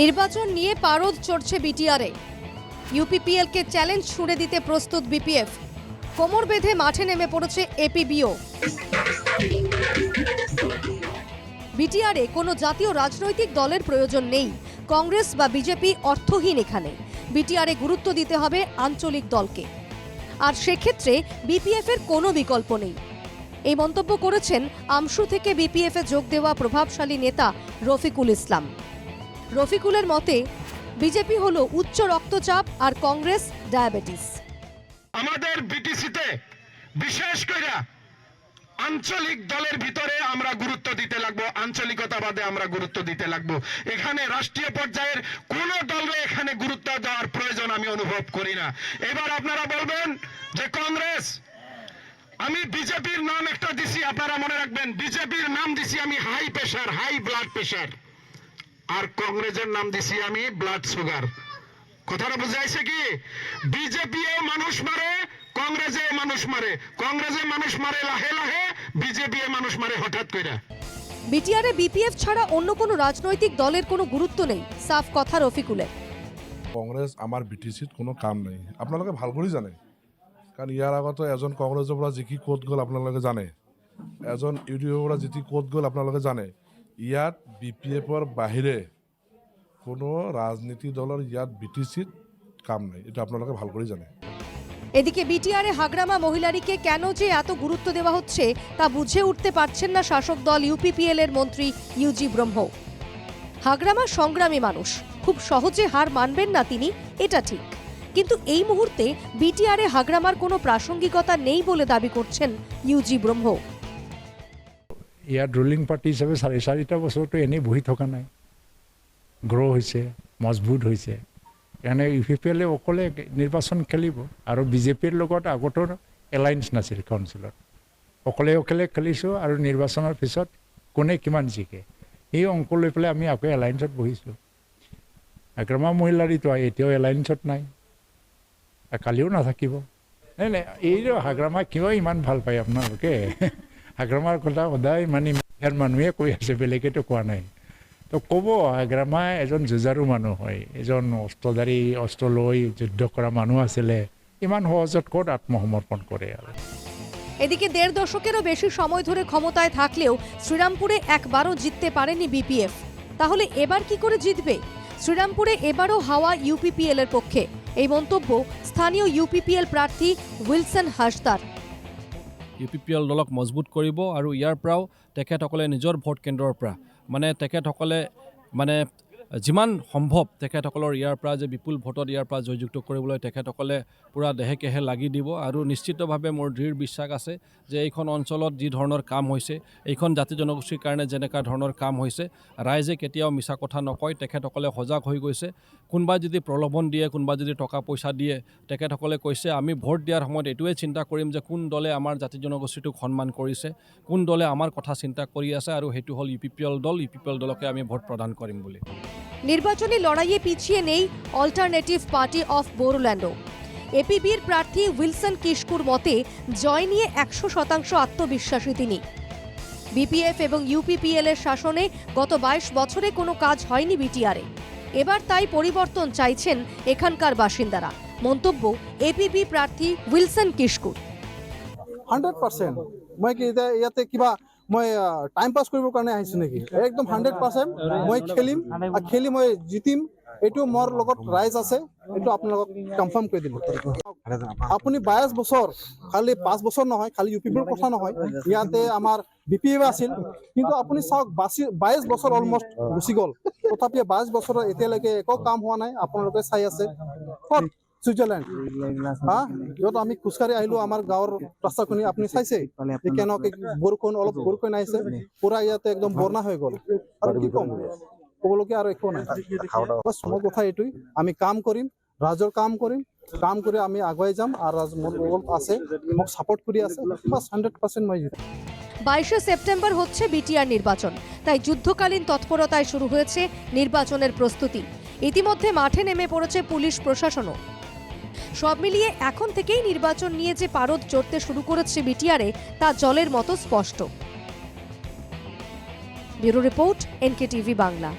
নির্বাচন নিয়ে পারদ চড়ছে বিটিআরে। ইউপিপিএলকে চ্যালেঞ্জ ছুড়ে দিতে প্রস্তুত বিপিএফ। কোমর বেঁধে মাঠে নেমে পড়েছে এপিবিও। বিটিআরে কোনো জাতীয় রাজনৈতিক দলের প্রয়োজন নেই। কংগ্রেস বা বিজেপি অর্থহীন এখানে। বিটিআরে গুরুত্ব দিতে হবে আঞ্চলিক দলকে। আর সেক্ষেত্রে বিপিএফ এর কোনো বিকল্প নেই। এই মন্তব্য করেছেন আমশু থেকে বিপিএফ যোগ দেওয়া প্রভাবশালী নেতা রফিকুল ইসলাম। রফিকুলের মতে, বিজেপি হলো উচ্চ রক্তচাপ আর কংগ্রেস ডায়াবেটিস। আমাদের বিটিসিতে বিশেষ করে আঞ্চলিক দলের ভিতরে আমরা গুরুত্ব দিতে লাগবো, আঞ্চলিকতাবাদে আমরা গুরুত্ব দিতে লাগবো। এখানে রাষ্ট্রীয় পর্যায়ের কোন দলরে এখানে গুরুত্ব দেওয়ার প্রয়োজন আমি অনুভব করি না। এবার আপনারা বলবেন যে কংগ্রেস, আমি বিজেপির নাম একটা দিছি, আপনারা মনে রাখবেন, বিজেপির নাম দিছি আমি high pressure high blood pressure আর কংগ্রেসের নাম দিছি আমি ব্লাড সুগার কথাটা বুঝাইছে কি? বিজেপি মানুষ মারে কংগ্রেসে মানুষ মারে। কংগ্রেসে মানুষ মারে লাহে লাহে বিজেপি মানুষ মারে হঠাৎ কইরা। বিটিআরে বিপিএফ ছাড়া অন্য কোনো রাজনৈতিক দলের কোনো গুরুত্ব নেই সাফ কথা রফিকুলের। কংগ্ৰেছ আমাৰ বি টি চিত কোনো কাম নাই। আপোনালোকে ভালো কৰি জানে। কাৰণ ইয়াৰ আগতে এজন কংগ্ৰেছৰ পৰা জিকি ক'ত গ'ল আপোনালোকে জানে। এজন ইউ ডি এফৰ পৰা জিকি ক'ত গ'ল আপোনালোকে জানে। ইয়াত বি পি এফৰ বাহিৰে কোনো ৰাজনীতি দলৰ ইয়াত বি টি চিত কাম নাই। এইটো আপোনালোকে ভালো কৰি জানে। এদিকে বিটিআরে হাগ্রামা মহিলারীকে কেন যে এত গুরুত্ব দেওয়া হচ্ছে তা বুঝে উঠতে পারছেন না শাসক দল ইউপিপিএল এর মন্ত্রী ইউজি ব্রহ্ম হাগ্রামা সংগ্রামী মানুষ, খুব সহজে হার মানবেন না তিনি, এটা ঠিক। কিন্তু এই মুহূর্তে বিটিআরে হাগ্রামার কোনো প্রাসঙ্গিকতা নেই বলে দাবি করছেন ইউজি ব্রহ্ম ইয়াত ৰুলিং পাৰ্টি হিচাপে চাৰি চাৰিটা বছৰতো এনেই বহি থকা নাই। গ্ৰ' হৈছে মজবুত হৈছে। সেইকাৰণে ইউ পি পি এলে অকলে নিৰ্বাচন খেলিব আৰু বিজেপিৰ লগত আগতো এলায়েন্স নাছিল কাউন্সিলত অকলে অকলে খেলিছোঁ আৰু নিৰ্বাচনৰ পিছত কোনে কিমান জিকে। সেই অংক লৈ পেলাই আমি আকৌ এলায়েন্সত বহিছোঁ। আক্ৰমা মহিলাৰীটো এতিয়াও এলায়েন্সত নাই। কালিও নাথাকিব। নাই নাই এই হাগ্ৰামা কিয় ইমান ভাল পায় আপোনালোকে? হাগ্ৰামাৰ কথা সদায় মানে ইয়াৰ মানুহে কৈ আছে বেলেগেতো কোৱা নাই তো ক'ব হাগ্ৰামা এজন যুঁজাৰু মানুহ হয় এজন অস্ত্ৰধাৰী অস্ত্ৰ লৈ যুদ্ধ কৰা মানুহ আছিলে ইমান সহজত ক'ত আত্মসমৰ্পণ কৰে আৰু এদিকে দেড় দশকেরও বেশি সময় ধরে ক্ষমতায় থাকলেও শ্রীরামপুরে একবারও জিততে পারেনি বিপিএফ। তাহলে এবার কি করে জিতবে? শ্রীরামপুরে এবারও হাওয়া ইউপিপিএল এর পক্ষে। এই মন্তব্য স্থানীয় ইউপিপিএল প্রার্থী Wilson Hasda. U P P L দলক মজবুত কৰিব আৰু ইয়াৰ পৰাও তেখেতসকলে নিজৰ ভোট কেন্দ্ৰৰ পৰা মানে তেখেতসকলে মানে যিমান সম্ভৱ তেখেতসকলৰ ইয়াৰ পৰা যে বিপুল ভোটত ইয়াৰ পৰা জয়যুক্ত কৰিবলৈ তেখেতসকলে পূৰা দেহে কেহে লাগি দিব আৰু নিশ্চিতভাৱে মোৰ দৃঢ় বিশ্বাস আছে যে এইখন অঞ্চলত যি ধৰণৰ কাম হৈছে এইখন জাতি জনগোষ্ঠীৰ কাৰণে যেনেকুৱা ধৰণৰ কাম হৈছে ৰাইজে কেতিয়াও মিছা কথা নকয় তেখেতসকলে সজাগ হৈ গৈছে। কোনোবাই যদি প্ৰলোভন দিয়ে কোনোবাই যদি টকা পইচা দিয়ে তেখেতসকলে কৈছে আমি ভোট দিয়াৰ সময়ত এইটোৱে চিন্তা কৰিম যে কোন দলে আমাৰ জাতি জনগোষ্ঠীটোক সন্মান কৰিছে কোন দলে আমাৰ কথা চিন্তা কৰি আছে আৰু সেইটো হ'ল ইউ পি পি এল দল ইউ পি পি এল দলকে আমি ভোট প্ৰদান কৰিম বুলি। নির্বাচনী লড়াইয়ে পিছিয়ে নেই অল্টারনেটিভ পার্টি অফ বোরোল্যান্ডো এপিবির প্রার্থী উইলসন কিস্কুর মতে, জয় নিয়ে একশো শতাংশ আত্মবিশ্বাসী তিনি। বিপিএফ এবং ইউপিপিএল এর শাসনে গত বাইশ বছরে কোনো কাজ হয়নি বিটিআরে। এবার তাই পরিবর্তন চাইছেন এখানকার বাসিন্দারা। মন্তব্য, এপিবি প্রার্থী উইলসন কিস্কুর হাণ্ড্ৰেড পাৰ্চেণ্ট মই কি ইয়াতে কিবা মই টাইম পাছ কৰিবৰ কাৰণে আহিছোঁ নেকি? একদম হাণ্ড্ৰেড পাৰ্চেণ্ট মই খেলিম আৰু খেলি মই জিতিম। এইটো মোৰ লগত ৰাইজ আছে। এইটো আপোনালোকক কনফাৰ্ম কৰি দিলোঁ আপুনি বাইছ বছৰ খালি পাঁচ বছৰ নহয় খালি ইউ পি পিৰ কথা নহয়। ইয়াতে আমাৰ বি পি এফ আছিল। কিন্তু আপুনি চাওক বাচি বাইছ বছৰ অলমষ্ট গুচি গ'ল। তথাপি বাইছ বছৰত এতিয়ালৈকে একো কাম হোৱা নাই। আপোনালোকে চাই আছে। ছুইজাৰলেণ্ড হা য'ত আমি খোজকাঢ়ি আহিলো আমাৰ গাঁৱৰ ৰাস্তাখিনি আপুনি চাইছে যে কেনেকৈ বৰষুণ অলপ বৰষুণ আহিছে পুৰা ইয়াতে একদম বৰ্ণা হৈ গ'ল। আৰু কি ক'ম? ক'বলগীয়া আৰু একো নাই। বছ মোৰ কথা এইটোৱেই। আমি কাম কৰিম ৰাজৰ কাম কৰিম কাম কৰি আমি আগুৱাই যাম আৰু ৰাজ মোৰ লগত আছে মোক ছাপোৰ্ট কৰি আছে। বাছ হাণ্ড্ৰেড পাৰ্চেণ্ট মই জিতিম বাইশে সেপ্টেম্বর হচ্ছে বিটিআর নির্বাচন তাই যুদ্ধকালীন তৎপরতায় শুরু হয়েছে নির্বাচনের প্রস্তুতি। ইতিমধ্যে মাঠে নেমে পড়েছে পুলিশ প্রশাসনও। সব মিলিয়ে এখন থেকেই নির্বাচন নিয়ে যে পারদ চড়তে শুরু করেছে বিটিআরে তা জলের মতো স্পষ্ট। Bureau report NK TV Bangla.